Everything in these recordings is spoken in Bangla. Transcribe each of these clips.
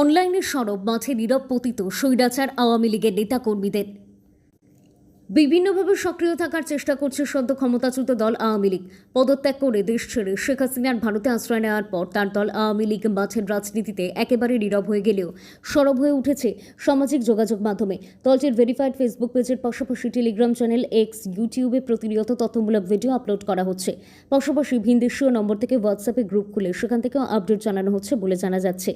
অনলাইনে সরব মাঝে নীরব পতিত স্বৈরাচার আওয়ামী লীগের নেতাকর্মীদের। বিভিন্নভাবে সক্রিয় থাকার চেষ্টা করছে সদ্য ক্ষমতাচ্যুত দল আওয়ামী লীগ। পদত্যাগ করে দেশ ছেড়ে শেখ হাসিনার ভারতে আশ্রয় নেওয়ার পর তার দল আওয়ামী লীগ মাঠের রাজনীতিতে একেবারে নীরব হয়ে গেলেও সরব হয়ে উঠেছে সামাজিক যোগাযোগ মাধ্যমে। দলটির ভেরিফাইড ফেসবুক পেজের পাশাপাশি টেলিগ্রাম চ্যানেল এক্স ইউটিউবে প্রতিনিয়ত তথ্যমূলক ভিডিও আপলোড করা হচ্ছে। পাশাপাশি ভিনদেশীয় নম্বর থেকে হোয়াটসঅ্যাপে গ্রুপ খুলে সেখান থেকেও আপডেট জানানো হচ্ছে বলে জানা যাচ্ছে।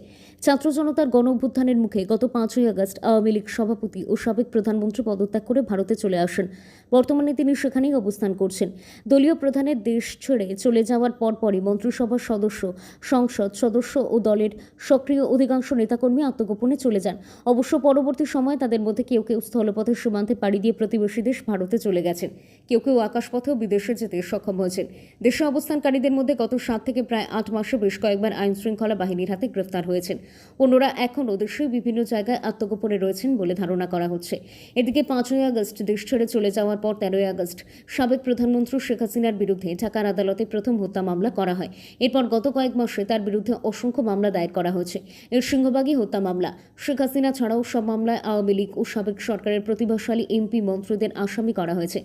ছাত্র জনতার গণ অভ্যুত্থানের মুখে গত পাঁচই আগস্ট আওয়ামী লীগ সভাপতি ও সাবেক প্রধানমন্ত্রী পদত্যাগ করে ভারতে চলে আসেন। বর্তমানে তিনি সেখানেই অবস্থান করছেন। দলীয় প্রধানের দেশ ছেড়ে চলে যাওয়ার পরপরই মন্ত্রিসভার সদস্য, সংসদ সদস্য ও দলের সক্রিয় অধিকাংশ নেতাকর্মী আত্মগোপনে চলে যান। অবশ্য পরবর্তী সময়ে তাদের মধ্যে কেউ কেউ স্থলপথের সীমান্তে পাড়ি দিয়ে প্রতিবেশী দেশ ভারতে চলে গেছেন। কেউ কেউ আকাশপথেও বিদেশে যেতে সক্ষম হয়েছেন। দেশে অবস্থানকারীদের মধ্যে গত সাত থেকে প্রায় আট মাসে বেশ কয়েকবার আইন শৃঙ্খলা বাহিনীর হাতে গ্রেফতার হয়েছেন। অন্যরা এখনও দেশের বিভিন্ন জায়গায় আত্মগোপনে রয়েছেন বলে ধারণা করা হচ্ছে। এদিকে পাঁচই আগস্ট দেশ ছেড়ে চলে যাওয়ার পর তেরোই আগস্ট সাবেক প্রধানমন্ত্রী শেখ হাসিনার বিরুদ্ধে ঢাকার আদালতে প্রথম হত্যা মামলা করা হয়। এরপর গত কয়েক মাসে তার বিরুদ্ধে অসংখ্য মামলা দায়ের করা হয়েছে। এর সিংহভাগই হত্যা মামলা। শেখ হাসিনা ছাড়াও সব মামলায় আওয়ামী লীগ ও সাবেক সরকারের প্রতিভাশালী এমপি মন্ত্রীদের আসামি করা হয়েছে।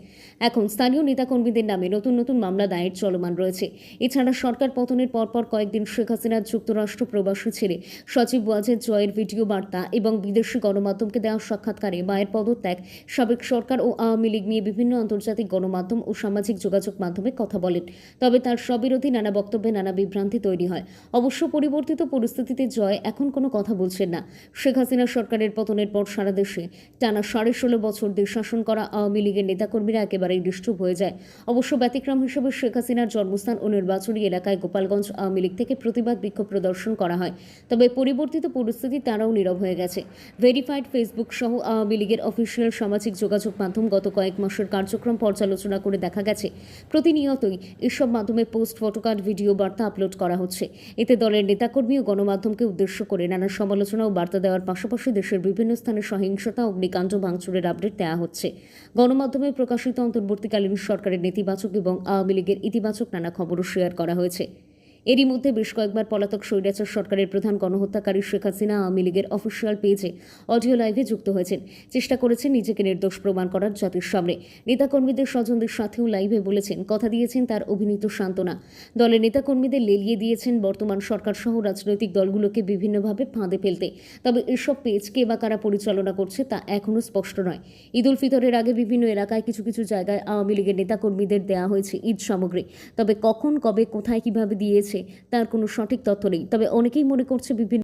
এখন স্থানীয় নেতাকর্মীদের নামে নতুন নতুন মামলা দায়ের চলমান রয়েছে। এছাড়া সরকার পতনের পরপর কয়েকদিন শেখ হাসিনার যুক্তরাষ্ট্র প্রবাসী ছেড়ে সচিব ওয়াজেদ জয়ের ভিডিও বার্তা এবং বিদেশি গণমাধ্যমকে দেওয়া সাক্ষাৎকারে মায়ের পদত্যাগ সাবেক সরকার ও আওয়ামী লীগ নিয়ে বিভিন্ন আন্তর্জাতিক গণমাধ্যম ও সামাজিক যোগাযোগ মাধ্যমে কথা বলেন। তবে তার সবিরোধী নানা বক্তব্যে নানা বিভ্রান্তি তৈরি হয়। অবশ্য পরিবর্তিত পরিস্থিতিতে জয় এখন কোনো কথা বলছেন না। শেখ হাসিনা সরকারের পতনের পর সারা দেশে টানা সাড়ে ষোলো বছর দেশ শাসন করা আওয়ামী লীগের নেতাকর্মীরা একেবারেই নিষ্ঠুপ হয়ে যায়। অবশ্য ব্যতিক্রম হিসেবে শেখ হাসিনার জন্মস্থান ও নির্বাচনী এলাকায় গোপালগঞ্জ আওয়ামী লীগ থেকে প্রতিবাদ বিক্ষোভ প্রদর্শন করা হয়। তবে পরিবর্তিত পরিস্থিতি তারাও নীরব হয়ে গেছে। ভেরিফাইড ফেসবুক সহ আওয়ামী লীগের অফিসিয়াল সামাজিক যোগাযোগ মাধ্যম গত কয়েক মাসের কার্যক্রম পর্যালোচনা করে দেখা গেছে। প্রতিনিয়তই এসব মাধ্যমে পোস্ট, ফটোকার্ড, ভিডিও বার্তা আপলোড করা হচ্ছে। এতে দলের নেতাকর্মী ও গণমাধ্যমকে উদ্দেশ্য করে নানা সমালোচনা ও বার্তা দেওয়ার পাশাপাশি দেশের বিভিন্ন স্থানে সহিংসতা, অগ্নিকাণ্ড, ভাঙচুরের আপডেট দেওয়া হচ্ছে। গণমাধ্যমে প্রকাশিত অন্তর্বর্তীকালীন সরকারের নেতিবাচক এবং আওয়ামী লীগের ইতিবাচক নানা খবরও শেয়ার করা হয়েছে। এরই মধ্যে বেশ কয়েকবার পলাতক স্বৈরাচার সরকারের প্রধান গণহত্যাকারী শেখ হাসিনা আওয়ামী লীগের অফিসিয়াল পেজে অডিও লাইভে যুক্ত হয়েছেন। চেষ্টা করেছেন নিজেকে নির্দোষ প্রমাণ করার জাতির সামনে। নেতাকর্মীদের স্বজনদের সাথেও লাইভে বলেছেন, কথা দিয়েছেন তার অভিনীত সান্ত্বনা। দলের নেতাকর্মীদের লেলিয়ে দিয়েছেন বর্তমান সরকার সহ রাজনৈতিক দলগুলোকে বিভিন্নভাবে ফাঁদে ফেলতে। তবে এসব পেজ কে বা কারা পরিচালনা করছে তা এখনও স্পষ্ট নয়। ঈদ উল ফিতরের আগে বিভিন্ন এলাকায় কিছু কিছু জায়গায় আওয়ামী লীগের নেতাকর্মীদের দেওয়া হয়েছে ঈদ সামগ্রী। তবে কখন, কবে, কোথায়, কীভাবে দিয়েছে তার কোনো সঠিক তথ্য নেই। তবে অনেকেই মনে করছে বিভিন্ন